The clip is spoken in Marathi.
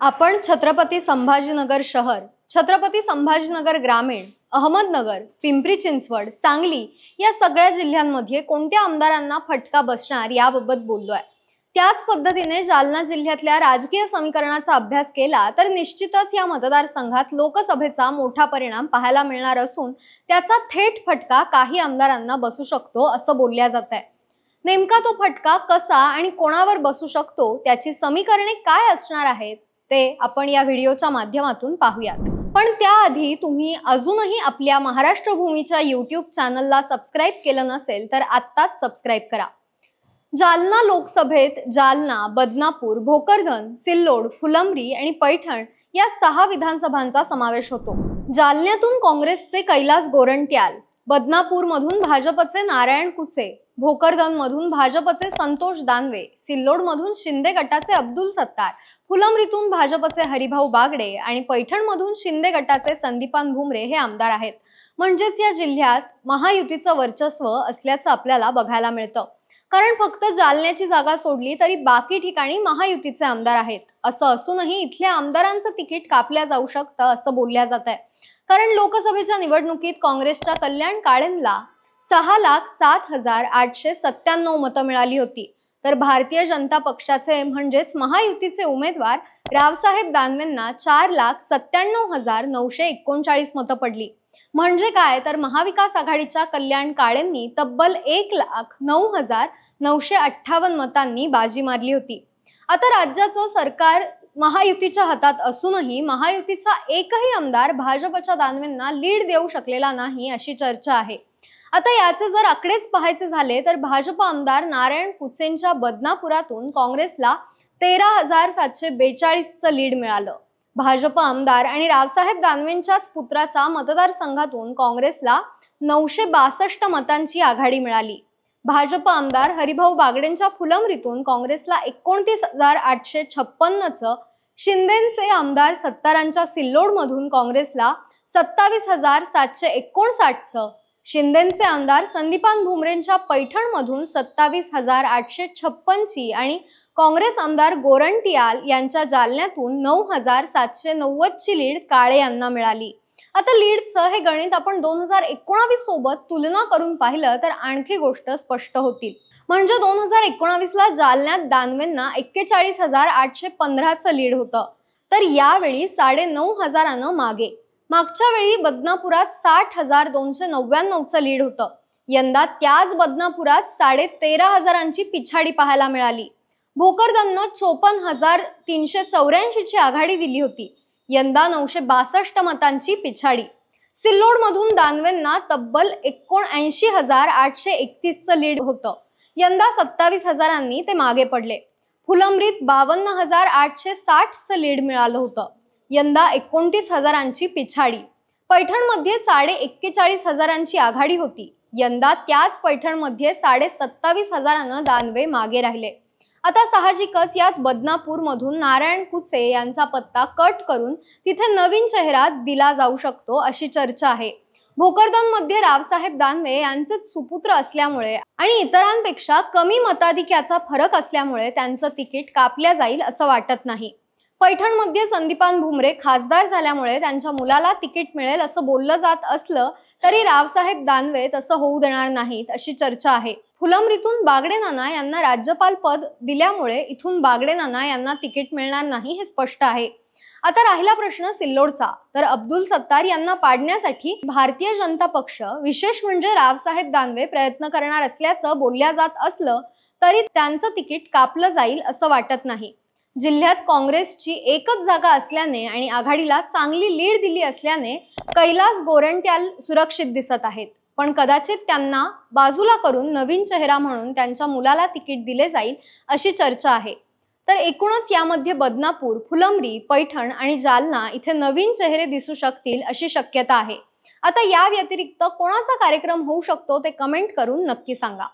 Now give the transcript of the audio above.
आपण छत्रपती संभाजीनगर शहर छत्रपती संभाजीनगर ग्रामीण अहमदनगर पिंपरी चिंचवड सांगली या सगळ्या जिल्ह्यांमध्ये कोणत्या आमदारांना फटका बसणार याबाबत बोललो आहे त्याच पद्धतीने जालना जिल्ह्यातल्या राजकीय समीकरणाचा अभ्यास केला तर निश्चितच या मतदारसंघात लोकसभेचा मोठा परिणाम पाहायला मिळणार असून त्याचा थेट फटका काही आमदारांना बसू शकतो असं बोलल्या जात आहे नेमका तो फटका कसा आणि कोणावर बसू शकतो त्याची समीकरणे काय असणार आहेत? ते आपण या व्हिडिओच्या माध्यमातून पाहूयात. पण त्याआधी तुम्ही अजूनही आपल्या महाराष्ट्र भूमीच्या युट्यूब चॅनलला सबस्क्राईब केलं नसेल तर आत्ताच सबस्क्राईब करा. जालना लोकसभेत जालना बदनापूर भोकरधन सिल्लोड फुलंब्री आणि पैठण या सहा विधानसभांचा समावेश होतो. जालन्यातून काँग्रेसचे कैलास गोरंट्याल बदनापूरमधून भाजपचे नारायण कुचे भोकरदनमधून भाजपचे संतोष दानवे सिल्लोडमधून शिंदे गटाचे अब्दुल सत्तार फुलंब्रीतून भाजपचे हरिभाऊ बागडे आणि पैठणमधून शिंदे गटाचे संदीपान भुमरे हे आमदार आहेत. म्हणजेच या जिल्ह्यात महायुतीचं वर्चस्व असल्याचं आपल्याला बघायला मिळतं. कारण फक्त जालन्याची जागा सोडली तरी बाकी ठिकाणी महायुतीचे आमदार आहेत. असं असूनही इथल्या आमदारांचं तिकीट कापल्या जाऊ शकतं असं बोलल्या जात आहे. कारण लोकसभेच्या निवडणुकीत काँग्रेसच्या कल्याण काळेंना सहा लाख सात हजार आठशे सत्त्याण्णव मतं मिळाली होती. तर भारतीय जनता पक्षाचे म्हणजेच महायुतीचे उमेदवार रावसाहेब दानवेंना चार लाख सत्त्याण्णव हजार नऊशे एकोणचाळीस मतं पडली. म्हणजे काय? तर महाविकास आघाडीच्या कल्याण काळेंनी तब्बल एक लाख नऊ हजार नऊशे अठ्ठावन्न मतांनी बाजी मारली होती. आता राज्याचं सरकार महायुतीच्या हातात असूनही महायुतीचा एकही आमदार भाजपच्या दानवेंना लीड देऊ शकलेला नाही अशी चर्चा आहे. आता याचे जर आकडेच पाहायचे झाले तर भाजप आमदार नारायण कुचेंच्या बदनापुरातून काँग्रेसला तेरा हजार सातशे बेचाळीसचं लीड मिळालं. भाजप आमदार आणि रावसाहेब दानवेंच्याच पुत्राचा मतदारसंघातून काँग्रेसला नऊशे बासष्ट मतांची आघाडी मिळाली. भाजप आमदार हरिभाऊ बागडेंच्या फुलंब्रीतून काँग्रेसला एकोणतीस हजार आठशे छप्पन्नचं शिंदेचे आमदार सत्तारांच्या सिल्लोडमधून काँग्रेसला सत्तावीस हजार सातशे एकोणसाठचं शिंदेचे आमदार संदीपान भुमरेंच्या पैठणमधून सत्तावीस हजार आठशे छप्पनची आणि काँग्रेस आमदार गोरंटियाल यांच्या जालन्यातून नऊ हजार सातशे नव्वदची लीड काळे यांना मिळाली. आता लीडचं हे गणित आपण दोन हजार एकोणावीस सोबत तुलना करून पाहिलं तर आणखी गोष्ट स्पष्ट होतील. म्हणजे दोन हजार एकोणावीसला जालन्यात दानवेंना एक्केचाळीस हजार आठशे पंधराचं लीड होतं. तर यावेळी साडे नऊ हजारानं मागे. मागच्या वेळी बदनापुरात साठ हजार दोनशे नव्याण्णवचं लीड होतं. यंदा त्याच बदनापुरात साडे तेरा हजारांची पिछाडी पाहायला मिळाली. भोकरदननं चोपन्न हजार तीनशे चौऱ्याऐंशीची आघाडी दिली होती. यंदा नऊशे बासष्ट मतांची पिछाडी. सिल्लोडमधून दानवेंना तब्बल एकोणऐंशी हजार आठशे एकतीसचं लीड होतं. यंदा सत्तावीस हजारांनी ते मागे पडले. फुलंब्रीत बावन्न हजार आठशे साठचं लीड मिळालं होतं. यंदा एकोणतीस हजारांची पिछाडी. पैठणमध्ये साडे एक्केचाळीस हजारांची आघाडी होती. यंदा त्याच पैठणमध्ये साडे सत्तावीस हजारानं दानवे मागे राहिले. आता साहजिकच यात बदनापूरमधून नारायण कुचे यांचा पत्ता कट करून तिथे नवीन चेहरा दिला जाऊ शकतो अशी चर्चा आहे. भोकरदनमध्ये रावसाहेब दानवे यांचे सुपुत्र असल्यामुळे आणि इतरांपेक्षा कमी मताधिक्याचा फरक असल्यामुळे त्यांचं तिकीट कापल्या जाईल असं वाटत नाही. पैठणमध्ये संदीपान भुमरे खासदार झाल्यामुळे त्यांच्या मुलाला तिकीट मिळेल असं बोललं जात असलं तरी रावसाहेब दानवे तसं होऊ देणार नाहीत अशी चर्चा आहे. फुलंब्रीतून बागडे नाना यांना राज्यपाल पद दिल्यामुळे इथून बागडे नाना यांना तिकीट मिळणार नाही हे स्पष्ट आहे. आता राहिला प्रश्न सिल्लोडचा. तर अब्दुल सत्तार यांना पाडण्यासाठी भारतीय जनता पक्ष विशेष म्हणजे रावसाहेब दानवे प्रयत्न करणार असल्याचं बोलल्या जात असलं तरी त्यांचं तिकीट कापलं जाईल असं वाटत नाही. जिल्ह्यात काँग्रेसची एकच जागा असल्याने आणि आघाडीला चांगली लीड दिली असल्याने कैलास गोरंट्याल सुरक्षित दिसत आहेत. पण कदाचित त्यांना बाजूला करून नवीन चेहरा म्हणून त्यांच्या मुलाला तिकीट दिले जाईल अशी चर्चा आहे. तर एकूणच यामध्ये बदनापूर फुलंब्री पैठण आणि जालना इथे नवीन चेहरे दिसू शकतील अशी शक्यता आहे. आता या व्यतिरिक्त कोणाचा कार्यक्रम होऊ शकतो ते कमेंट करून नक्की सांगा.